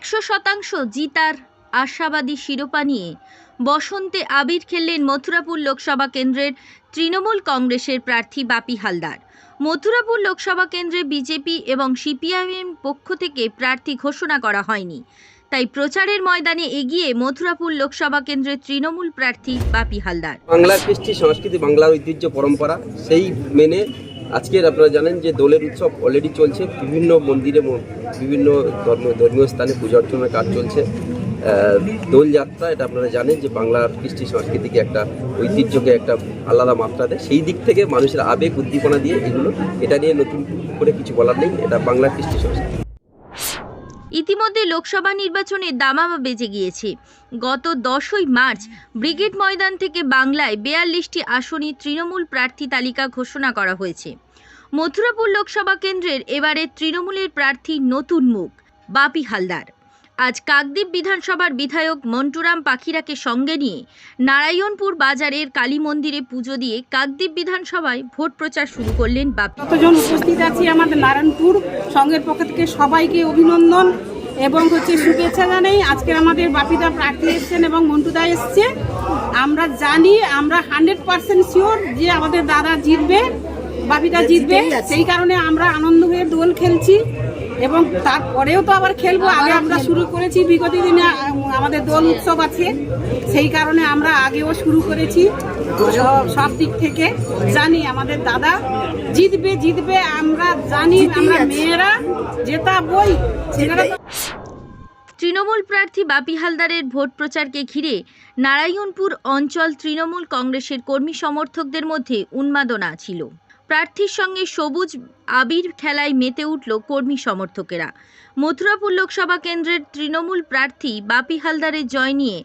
একশো শতাংশ জিতার আশাবাদী শিরোপা নিয়ে বসন্তে আবির খেললেন মথুরাপুর লোকসভা কেন্দ্রের তৃণমূল কংগ্রেসের প্রার্থী বাপি হালদার। মথুরাপুর লোকসভা কেন্দ্রে বিজেপি এবং সিপিআইএম পক্ষ থেকে প্রার্থী ঘোষণা করা হয়নি। তাই প্রচারের ময়দানে এগিয়ে মথুরাপুর লোকসভা কেন্দ্রের তৃণমূল প্রার্থী বাপি হালদার। বাংলার কৃষ্টি, সংস্কৃতি বাংলার ঐতিহ্য, পরম্পরা, সেই মেনে আজকের আপনারা জানেন যে দোলের উৎসব অলরেডি চলছে, বিভিন্ন মন্দিরে। বিভিন্ন ধর্ম, ধর্মীয় স্থানে পূজা অর্চনার কাজ চলছে। দোলযাত্রা এটা আপনারা জানেন যে বাংলার কৃষ্টি সংস্কৃতিকে একটা ঐতিহ্যকে একটা আলাদা মাত্রা দেয়। সেই দিক থেকে মানুষের আবেগ, উদ্দীপনা দিয়ে এগুলো, এটা নিয়ে নতুন করে কিছু বলার নেই। এটা বাংলার কৃষ্টি সংস্কৃতি। ইতিমধ্যে লোকসভা নির্বাচনে দামামা বেজে গিয়েছে। গত দশই মার্চ ব্রিগেড ময়দান থেকে বাংলায় বেয়াল্লিশটি আসনে তৃণমূল প্রার্থী তালিকা ঘোষণা করা হয়েছে। মথুরাপুর লোকসভা কেন্দ্রের এবারে তৃণমূলের প্রার্থী নতুন মুখ, বাপি হালদার। আজ কাকদ্বীপ বিধানসভার বিধায়ক মন্টুরাম পাখিরাকে সঙ্গে নিয়ে নারায়ণপুর বাজারের কালী মন্দিরে পুজো দিয়ে কাকদ্বীপ বিধানসভায় ভোট প্রচার শুরু করলেন বাপি। যতজন উপস্থিত আছি আমাদের নারায়ণপুর সংঘের পক্ষ থেকে সবাইকে অভিনন্দন এবং হচ্ছে শুভেচ্ছা জানাই। আজকে আমাদের বাপিদা প্রার্থী এসছেন এবং মন্টুদা এসছে। আমরা জানি, আমরা হান্ড্রেড পার্সেন্ট শিওর যে আমাদের দাদা জিতবে। বাপিদা জিতবে সেই কারণে আমরা আনন্দ হয়ে দোল খেলছি এবং তারপরেও তো আবার খেলব। আগে আমরা শুরু করেছি বিগত দিনে আমাদের দোল উৎসব আছে সেই কারণে আমরা আগেও শুরু করেছি। সব- সব দিক থেকে জানি আমাদের দাদা জিতবে জিতবে আমরা জানি আমরা মেয়েরা জেতা বই। ছেলেরা তৃণমূল প্রার্থী বাপি হালদারের ভোট প্রচারকে ঘিরে নারায়ণপুর অঞ্চল তৃণমূল কংগ্রেসের কর্মী সমর্থকদের মধ্যে উন্মাদনা ছিল। প্রার্থীর সঙ্গে সবুজ আবির খেলায় মেতে উঠল কর্মী সমর্থকেরা। মথুরাপুর লোকসভা কেন্দ্রের তৃণমূল প্রার্থী বাপি হালদারের জয় নিয়ে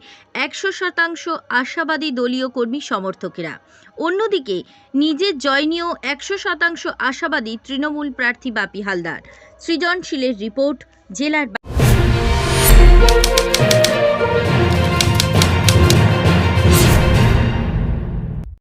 একশো শতাংশ আশাবাদী দলীয় কর্মী সমর্থকেরা। অন্যদিকে নিজের জয় নিয়েও একশো শতাংশ আশাবাদী তৃণমূল প্রার্থী বাপি হালদার। সৃজনশীলের রিপোর্ট, জেলার